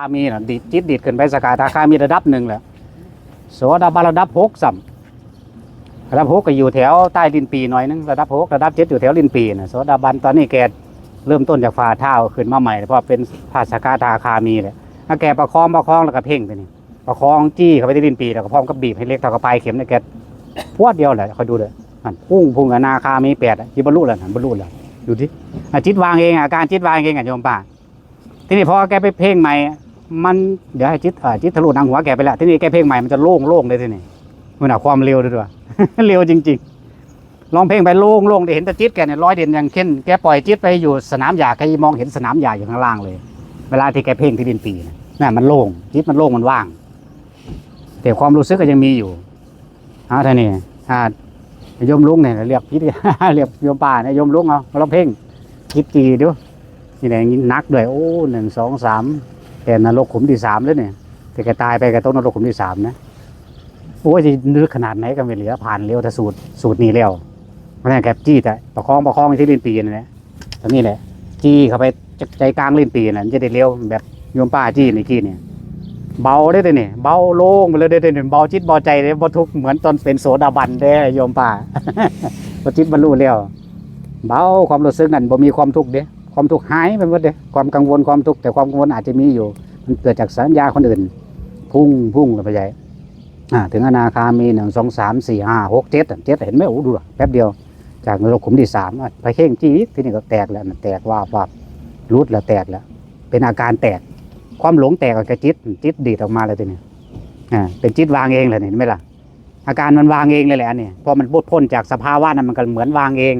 ามีน่ะดิดจิตดิดขึ้นไปสกาทาคามีระดับหนึ่งแหละโสดาบันระดับหกสัมระดับหกก็อยู่แถวใต้ลินปีหน่อยนึงระดับหกระดับเจ็ดอยู่แถวลินปีนะโสดาบันตอนนี้แกเริ่มต้นจากฝ่าเท้าขึ้นมาใหม่เพราะเป็นภาสกาทาคามีเลยถ้าแกประคองประคองแล้วก็เพ่งไปนี่ประคองจี้เข้าไปที่ลินปีแล้วก็พร้อมกับบีบให้เล็กเท่ากับปลายเข็มเนี่ยแกพวดเดียวแหละคอยดูเลยมันพุ่งพุ่งอนาคามีแปดอะที่บรรลุแล้วนะบรรลุแล้วดูที่จิตวางเองอาการจิตวางเองอะโยมป้าทีนี้พอแกไปเพ่งใหม่ มันเดี๋ยวให้จิตอ่าจิตทะลุหนังหัวแกไปล้วทีนี้แกเพ่งใหม่มันจะโล่งโล่งเลยทีนี้มันเอาความเร็วด้วยด้วยเร็วจริง ๆ ลองเพ่งไปโล่งโล่งได้เห็นแต่จิตแกเนี่ยร้อยเด่นอย่างเข้นแกปล่อยจิตไปอยู่สนามหญ้าแกมองเห็นสนามหญ้าอยู่ข้างล่างเลย เวลาที่แกเพ่งที่ดินปีนะนั่นมันโล่งจิตมันโล่งมันว่าง แต่ความรู้สึกก็ยังมีอยู่เอาท่านี่อ่าโยมลุงเนี่ยเรียกพิษเรียกโยมป่าเนี่ยโยมลุงเอาเราเพ่งจิตจีดูนี่แหละยิ่งนักด้วยโอ้หนึ่งสองสาม แต่นรกขุมที่สามแล้วเนี่ยแต่แกตายไปแกต้องนรกขุมที่สามนะโอ้ยจะนึกขนาดไหนก็ไม่เหลือผ่านเร็วแต่สูตรสูตรนี้แล้วเพราะนั้นแกจี้แต่ประคองประคองที่ลิ้นปีนั่นแหละตอนนี้แหละ จี้เข้าไปใจกลางลิ้นปีนั่นจะได้เร็วแบบโยมป้าจี้ในกี้เนี่ยเบาได้เลยเนี่ยเบาโล่งไปเลยได้เลยเบาจิตเบาใจเลยบ่ทุกเหมือนตอนเป็นโสดาบันได้โยมป้าพอจิตบรรลุแล้วเบาความรู้สึกนั่นบ่มีความทุกข์เด้ ความทุกข์หายไปหมดเลยความกังวลความทุกข์แต่ความกังวลอาจจะมีอยู่ มันเกิดจากสัญญาคนอื่น พุ่งพุ่งไปใหญ่ถึงอนาคามีหนึ่งสองสามสี่ห้าหกเจ็ดเจ็ดเห็นไหมโอ้ดูแป๊บเดียว จากนรกขุมที่สามไปเข่งจี้ที่นี่ก็แตกแล้วแตกว่าบวาบรุดแล้วแตกแล้ว เป็นอาการแตก ความหลงแตกออกจากจิตจิตดีดออกมาเลยทีนี้อ่าเป็นจิตวางเองเลยเห็นไหมล่ะอาการมันวางเองเลยแหละเนี่ยพอมันพ้นจากสภาวะนั้นมันก็เหมือนวางเอง